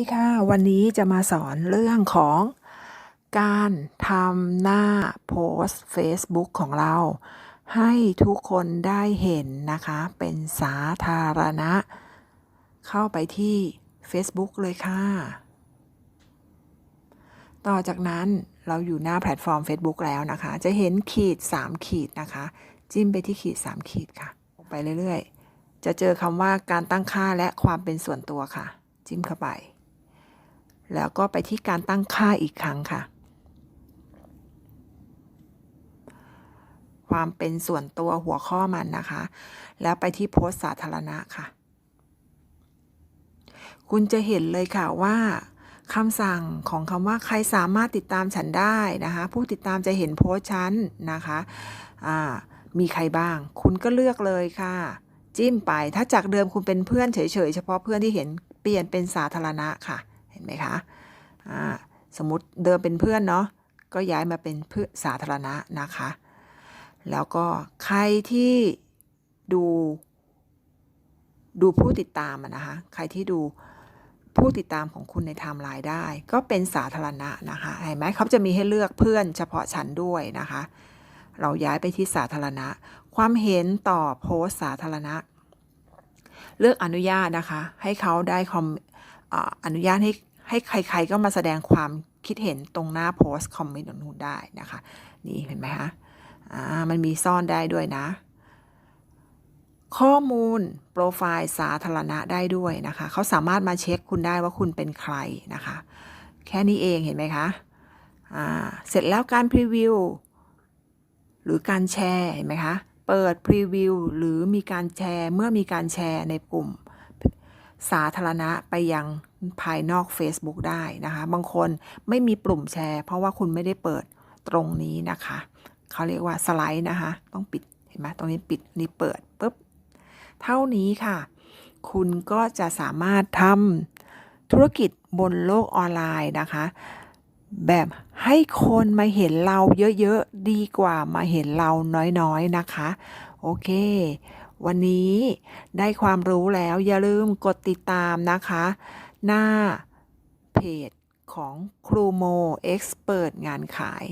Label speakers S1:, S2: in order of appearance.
S1: นี่ค่ะ วันนี้จะมาสอนเรื่องของการทำหน้าโพสต์ Facebook ของเรา ให้ทุกคนได้เห็นนะคะ เป็นสาธารณะ เข้าไปที่ Facebook เลยค่ะ ต่อจากนั้นเราอยู่หน้าแพลตฟอร์ม Facebook แล้วนะคะ จะเห็นขีด 3 ขีดนะคะ จิ้มไปที่ขีด 3 ขีดค่ะ ไปเรื่อยๆ จะเจอคำว่าการตั้งค่าและความเป็นส่วนตัวค่ะ จิ้มเข้าไป แล้วก็ไปที่การตั้งค่าอีกครั้งค่ะ ความเป็นส่วนตัวหัวข้อมันนะคะ แล้วไปที่โพสต์สาธารณะค่ะ คุณจะเห็นเลยค่ะว่าคำสั่งของคำว่าใครสามารถติดตามฉันได้นะคะ ผู้ติดตามจะเห็นโพสต์ฉันนะคะมีใครบ้าง คุณก็เลือกเลยค่ะ จิ้มไปถ้าจากเดิมคุณเป็นเพื่อนเฉยๆ เฉพาะเพื่อนที่เห็นเปลี่ยนเป็นสาธารณะค่ะ ห็นไหมคะอ่าสมมติเดิมเป็นเพื่อนเนาะก็ย้ายมาเป็นเพื่อสาธารณะนะคะ แล้วก็ใครที่ดู ดูผู้ติดตามอะนะคะ ใครที่ดูผู้ติดตามของคุณในไทม์ไลน์ได้ ก็เป็นสาธารณะนะคะเห็นไหมเขาจะมีให้เลือกเพื่อนเฉพาะฉันด้วยนะคะ เราย้ายไปที่สาธารณะ ความเห็นต่อโพสสาธารณะ เลือกอนุญาตนะคะ ให้เขาได้คอมออนุญาตให้ ให้ใครๆก็มาแสดงความคิดเห็นตรงหน้าโพสต์คอมเมนต์ตรงนู้นได้นะคะ นี่เห็นไหมคะอ่ามันมีซ่อนได้ด้วยนะ ข้อมูลโปรไฟล์สาธารณะได้ด้วยนะคะ เขาสามารถมาเช็คคุณได้ว่าคุณเป็นใครนะคะ แค่นี้เองเห็นไหมคะอ่าเสร็จแล้วการพรีวิวหรือการแชร์เห็นไหมคะเปิดพรีวิวหรือมีการแชร์เมื่อมีการแชร์ในกลุ่ม สาธารณะไปยังภายนอก Facebook ได้นะคะ บางคนไม่มีปุ่มแชร์ เพราะว่าคุณไม่ได้เปิดตรงนี้นะคะ เขาเรียกว่าสไลด์นะคะ ต้องปิดเห็นไหมตรงนี้ปิดนี่เปิดปุ๊บ เท่านี้ค่ะ คุณก็จะสามารถทำธุรกิจบนโลกออนไลน์นะคะ แบบให้คนมาเห็นเราเยอะ ๆ ดีกว่ามาเห็นเราน้อย ๆ นะคะ โอเค วันนี้ได้ความรู้แล้วอย่าลืมกดติดตามนะคะ หน้าเพจของครูโมเอ็กซ์เปิดงานขาย